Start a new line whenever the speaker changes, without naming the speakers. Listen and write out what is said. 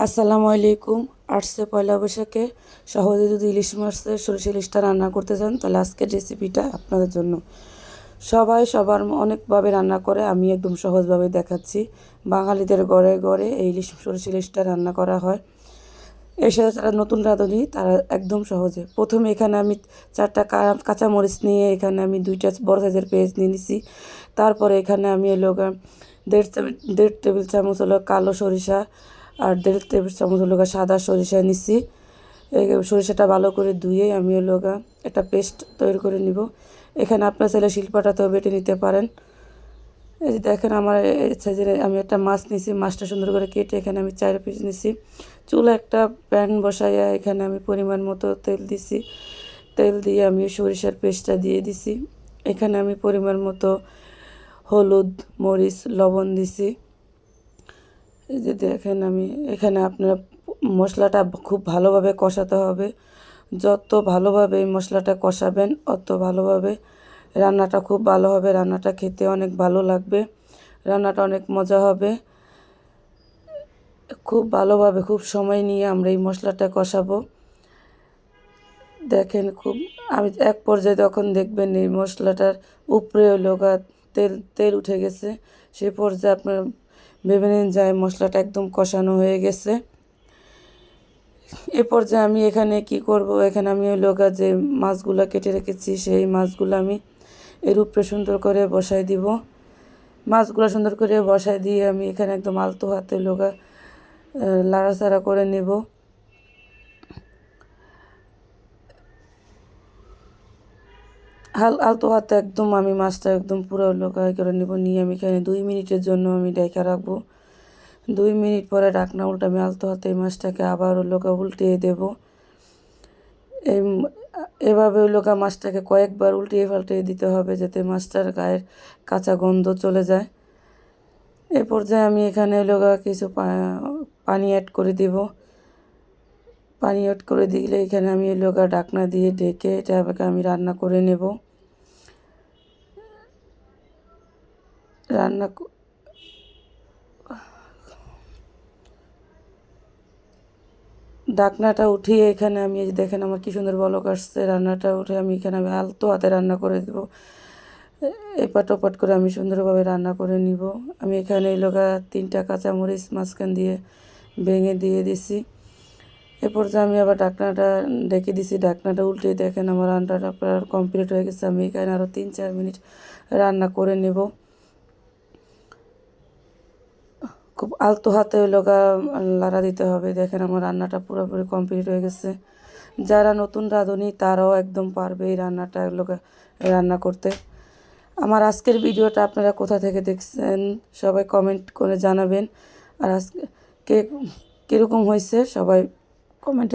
আসসালামু আলাইকুম। আটশে পয়লা বৈশাখে সহজে যদি ইলিশ মাছের সরিষা ইলিশটা রান্না করতে চান, তাহলে আজকের রেসিপিটা আপনাদের জন্য। সবাই সবার অনেকভাবে রান্না করে, আমি একদম সহজভাবে দেখাচ্ছি। বাঙালিদের ঘরে ঘরে এই ইলিশ, সরিষা ইলিশটা রান্না করা হয়। সাথে যারা নতুন রাঁধুনি, তারা একদম সহজে। প্রথমে এখানে আমি চারটা কাঁচামরিচ নিয়ে এখানে আমি দুইটা বড় সাইজের পেঁয়াজ নিয়ে নিছি। তারপরে এখানে আমি এলো দেড় দেড় টেবিল চামচ হলো কালো সরিষা আর দেড় টেবিল চামচ হলো সাদা সরিষা নিছি। সরিষাটা ভালো করে ধুয়ে আমি হলো একটা পেস্ট তৈরি করে নিব। এখানে আপনার ছেলে শিল্পাটাতেও বেটে নিতে পারেন। এই যে দেখেন আমার সাইজের আমি একটা মাছ নিছি, মাছটা সুন্দর করে কেটে এখানে আমি চার পিস নিছি। চুলা একটা প্যান বসাইয়া এখানে আমি পরিমাণ মতো তেল দিছি। তেল দিয়ে আমি সরিষার পেস্টটা দিয়ে দিছি। এখানে আমি পরিমাণ মতো হলুদ, মরিচ, লবণ দিছি। এই যে দেখেন আমি, এখানে আপনারা মশলাটা খুব ভালোভাবে কষাতে হবে। যত ভালোভাবে এই মশলাটা কষাবেন, অত ভালোভাবে রান্নাটা খুব ভালো হবে। রান্নাটা খেতে অনেক ভালো লাগবে। রান্নাটা অনেক মজা হবে। খুব ভালোভাবে, খুব সময় নিয়ে আমরা এই মশলাটা কষাবো। দেখেন খুব, আমি এক পর্যায়ে তখন দেখবেন এই মশলাটার উপরে গা, তেল তেল উঠে গেছে সেই পর্যায়ে আপনার ভেবে নিন যায় মশলাটা একদম কষানো হয়ে গেছে। এরপর যে আমি এখানে কি করব? এখানে আমি ওই লোকা যে মাছগুলো কেটে রেখেছি, সেই মাছগুলো আমি এর উপরে সুন্দর করে বসাই দিব। মাছগুলো সুন্দর করে বসাই দিয়ে আমি এখানে একদম আলতো হাতে লোকা লাড়াচাড়া করে নেব। হাল আলতো হাতে একদম আমি মাছটা একদম পুরো লোকাই করে নেব, নিয়ে আমি এখানে দুই মিনিটের জন্য আমি ডেকে রাখব। দুই মিনিট পরে ডাকনা উল্টে আমি আলতো হাতে এই মাছটাকে আবার লোকা উল্টিয়ে দেব। এই এভাবে লোকা মাছটাকে কয়েকবার উল্টিয়ে পাল্টিয়ে দিতে হবে যাতে মাছটার গায়ের কাঁচা গন্ধ চলে যায়। এ পর্যায়ে আমি এখানে লোকা কিছু পানি অ্যাড করে দিব। পানি অ্যাড করে দিলে এখানে আমি লোকা ঢাকনা দিয়ে ঢেকে এটাকে আমি রান্না করে নেব। রান্না ডাকনাটা উঠিয়ে এখানে আমি দেখেন আমার কি সুন্দর বলক আসছে। রান্নাটা উঠে আমি এখানে আমি আলতো হাতে রান্না করে দেবো। এপাট ওপাট করে আমি সুন্দরভাবে রান্না করে নিব। আমি এখানে এই লোকা তিনটা কাঁচামরিচ মাঝখান দিয়ে ভেঙে দিয়ে দিছি। এরপর যে আমি আবার ডাকনাটা ডেকে দিছি, ডাকনাটা উল্টে দেখেন আমার রান্নাটা কমপ্লিট হয়ে গেছে। আমি এখানে আরও তিন চার মিনিট রান্না করে নেব। খুব আলতো হাতে লগা লাড়া দিতে হবে। দেখেন আমার রান্নাটা পুরোপুরি কমপ্লিট হয়ে গেছে। যারা নতুন রাঁধুনি, তারাও একদম পারবে এই রান্নাটা লোকে রান্না করতে। আমার আজকের ভিডিওটা আপনারা কোথা থেকে দেখছেন, সবাই কমেন্ট করে জানাবেন। আর আজকে, কে, কীরকম হয়েছে, সবাই কমেন্টে